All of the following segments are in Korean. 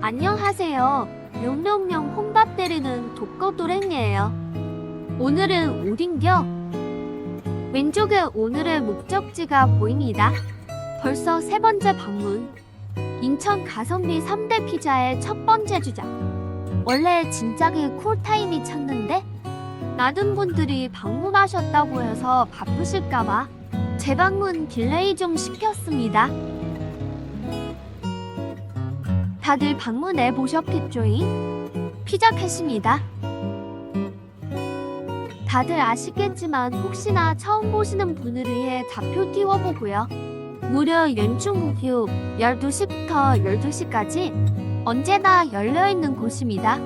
안녕하세요. 용룡룡 혼밥 때리는 독거도랭이에요. 오늘은 어딘겨? 왼쪽에 오늘의 목적지가 보입니다. 벌써 세 번째 방문. 인천 가성비 3대 피자의 첫 번째 주자. 원래 진작에 쿨타임이 찼는데 많은 분들이 방문하셨다고 해서 바쁘실까봐 재방문 딜레이 좀 시켰습니다. 다들 방문해 보셨겠죠잉? 피자캣입니다. 다들 아시겠지만 혹시나 처음 보시는 분을 위해 좌표 띄워보고요. 무려 연중 무휴 12시부터 12시까지 언제나 열려있는 곳입니다.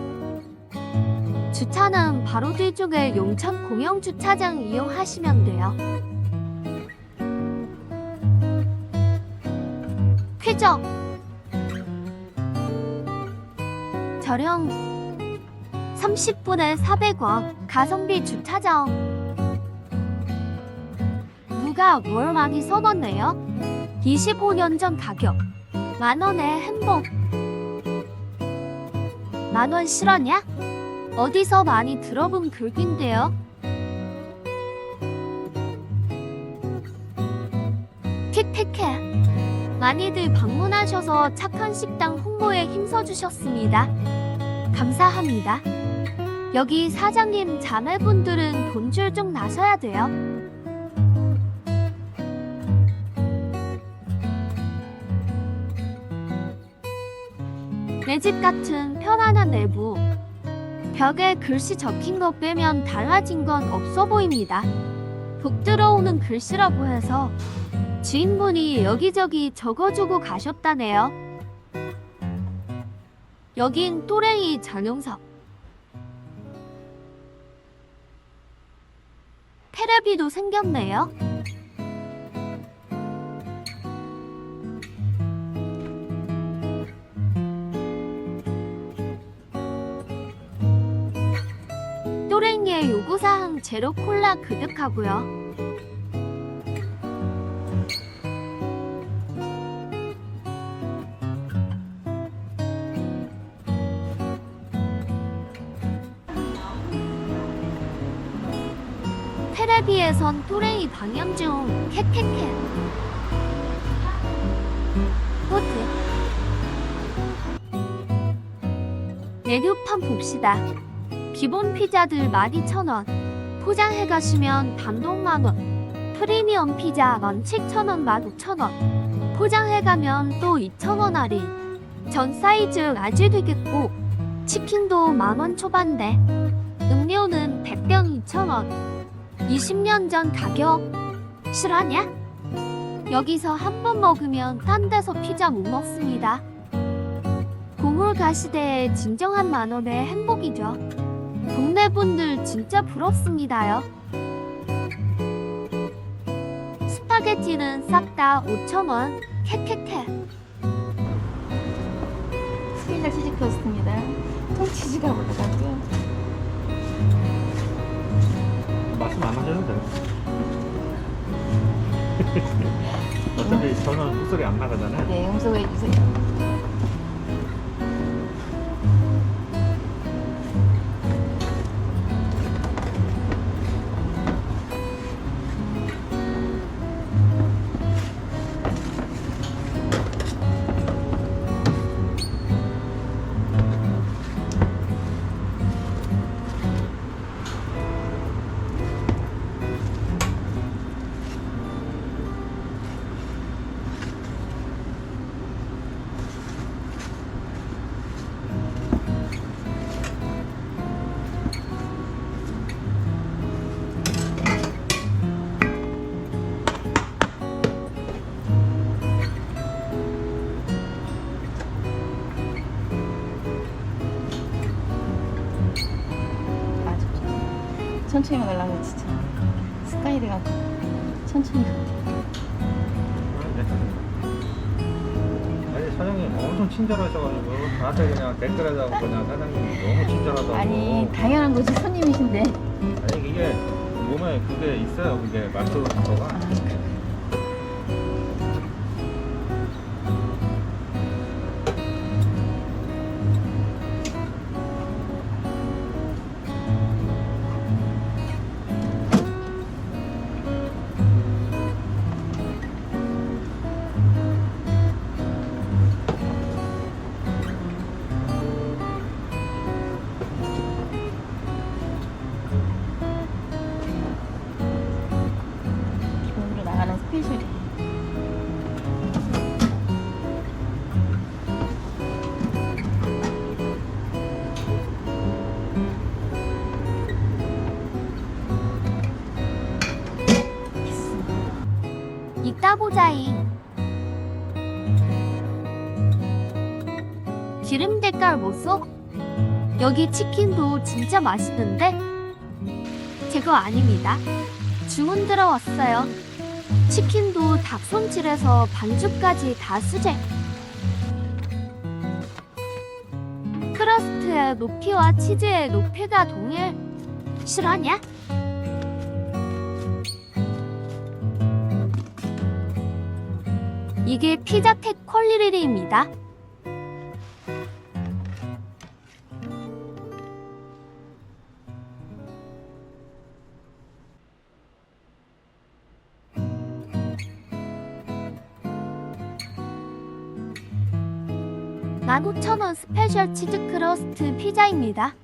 주차는 바로 뒤쪽에 용천 공영 주차장 이용하시면 돼요. 쾌적 저렴. 30분에 400원 가성비 주차장 누가 뭘 많이 써놨네요? 25년 전 가격. 만원에 햄버거 만원 실화냐? 어디서 많이 들어본 글귀인데요? 킥킥해. 많이들 방문하셔서 착한 식당 홍보에 힘써주셨습니다. 감사합니다. 여기 사장님 자매분들은 돈줄 좀 나셔야 돼요. 내 집 같은 편안한 내부. 벽에 글씨 적힌 거 빼면 달라진 건 없어 보입니다. 북 들어오는 글씨라고 해서 주인분이 여기저기 적어주고 가셨다네요. 여긴 또래이 전용석. 테레비도 생겼네요. 또랭이의 요구사항 제로 콜라 그득하고요. 또랭이 방영 중 캣캣캣 포트. 메뉴판 봅시다. 기본 피자들 12,000원. 포장해 가시면 단돈 만원. 프리미엄 피자 17,000원 15,000원. 포장해 가면 또 2,000원 할인. 전 사이즈 아주 되겠고 치킨도 만원 초반대. 음료는 100병 2,000원 20년 전 가격 실화냐? 여기서 한 번 먹으면 딴 데서 피자 못 먹습니다. 고물 가시대의 진정한 만원의 행복이죠. 동네 분들 진짜 부럽습니다요. 스파게티는 싹 다 5,000원. 캣캣캣. 스피자 치즈 토스트입니다. 통치즈가 올라가고요. 말씀 안 하셔도 돼요. 어차피 저는 목소리 안 나가잖아요. 네, 용서해 주세요. 천천히 가려면 진짜 스타일이가 천천히 가. 아니 사장님 엄청 친절하셔가지고 다들 그냥 댓글에다가 그냥 사장님 너무 친절하다고. 아니 당연한 거지 손님이신데. 아니 이게 몸에 그게 있어요. 그게 말투 거가. 커피숍. 이따 보자잉. 기름 대깔 못 써? 여기 치킨도 진짜 맛있는데? 제거 아닙니다. 주문 들어왔어요. 치킨도 닭 손질해서 반죽까지 다 수제. 크러스트의 높이와 치즈의 높이가 동일. 실화냐? 이게 피자텍 퀄리티입니다. 만 오천 원 스페셜 치즈 크러스트 피자입니다.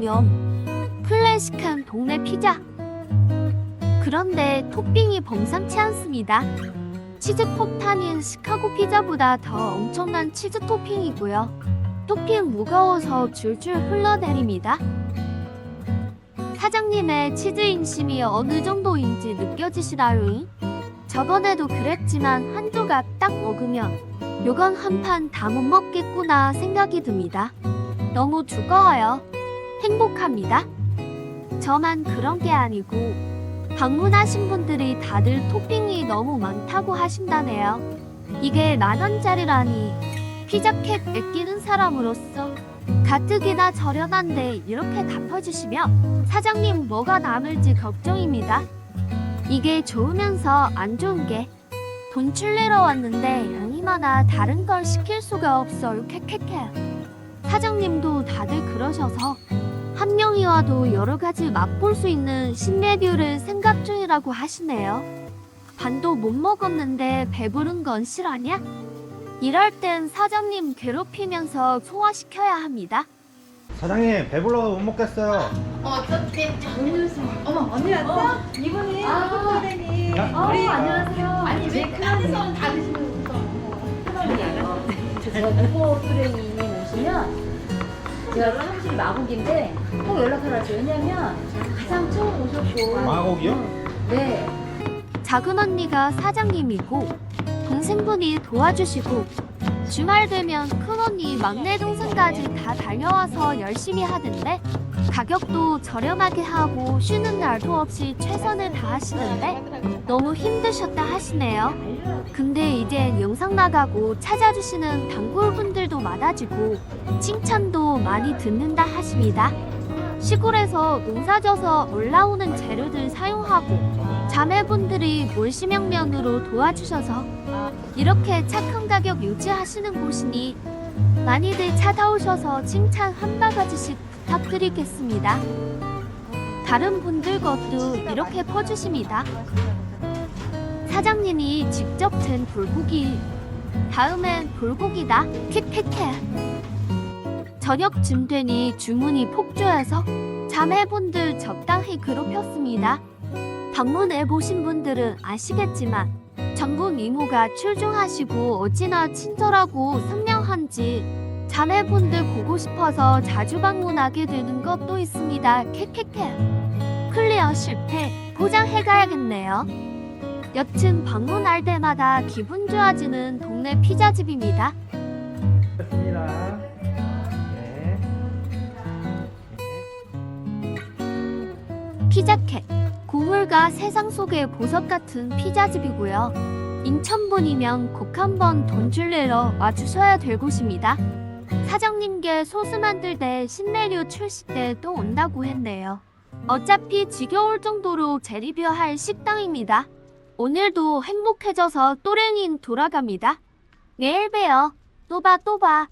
뇸뇸뇸 클래식한 동네 피자. 그런데 토핑이 범상치 않습니다. 치즈 폭탄인 시카고 피자보다 더 엄청난 치즈 토핑이고요. 토핑 무거워서 줄줄 흘러내립니다. 사장님의 치즈 인심이 어느 정도인지 느껴지시나요? 저번에도 그랬지만 한 조각 딱 먹으면 요건 한 판 다 못 먹겠구나 생각이 듭니다. 너무 두꺼워요 행복합니다. 저만 그런 게 아니고 방문하신 분들이 다들 토핑이 너무 많다고 하신다네요. 이게 만 원짜리라니 피자캣 아끼는 사람으로서 가뜩이나 저렴한데 이렇게 갚아주시면 사장님 뭐가 남을지 걱정입니다. 이게 좋으면서 안 좋은 게 돈 출내러 왔는데 양이 많아 다른 걸 시킬 수가 없어요. 캐캐캐. 사장님도 다들 그러셔서 한 명이 와도 여러 가지 맛볼 수 있는 신메뉴를 생각 중이라고 하시네요. 반도 못 먹었는데 배부른 건 실화냐? 이럴 땐 사장님 괴롭히면서 소화시켜야 합니다. 사장님 배불러서 못 먹겠어요. 어떻게 어머 언니 왔어? 이분이 야. 우리 안녕하세요. 아니 왜 큰언니 손다 드시는 큰언니예요. 제가 누구 또래님 오시면 제가 사무실 마곡인데 꼭 연락하라죠. 왜냐면 가장 처음 오셨고 마곡이요? 네. 작은 언니가 사장님이고 동생분이 도와주시고 주말 되면 큰 언니 막내 동생까지 다 달려와서 열심히 하던데 가격도 저렴하게 하고 쉬는 날도 없이 최선을 다하시는데 너무 힘드셨다 하시네요. 근데 이제 영상 나가고 찾아주시는 단골분들도 많아지고 칭찬도 많이 듣는다 하십니다. 시골에서 농사져서 올라오는 재료들 사용하고 자매분들이 몰시명면으로 도와주셔서 이렇게 착한 가격 유지하시는 곳이니 많이들 찾아오셔서 칭찬 한 바가지씩 부탁드리겠습니다. 다른 분들 것도 이렇게 퍼주십니다. 사장님이 직접 든 불고기. 다음엔 불고기다. 킥킥해. 저녁 쯤 되니 주문이 폭주해서 자매분들 적당히 괴롭혔습니다. 방문해 보신 분들은 아시겠지만 전부 이모가 출중하시고 어찌나 친절하고 선량한지 자매분들 보고 싶어서 자주 방문하게 되는 것도 있습니다. 캐캐캐. 클리어 실패. 포장해 가야겠네요. 여튼 방문할 때마다 기분 좋아지는 동네 피자집입니다. 됐습니다. 네. 피자캣. 고물가 세상 속의 보석 같은 피자집이고요. 인천분이면 꼭 한번 돈 줄래러 와주셔야 될 곳입니다. 사장님께 소스 만들 때 신메뉴 출시 때 또 온다고 했네요. 어차피 지겨울 정도로 재리뷰할 식당입니다. 오늘도 행복해져서 또랭인 돌아갑니다. 내일 봬요. 또 봐, 또 봐.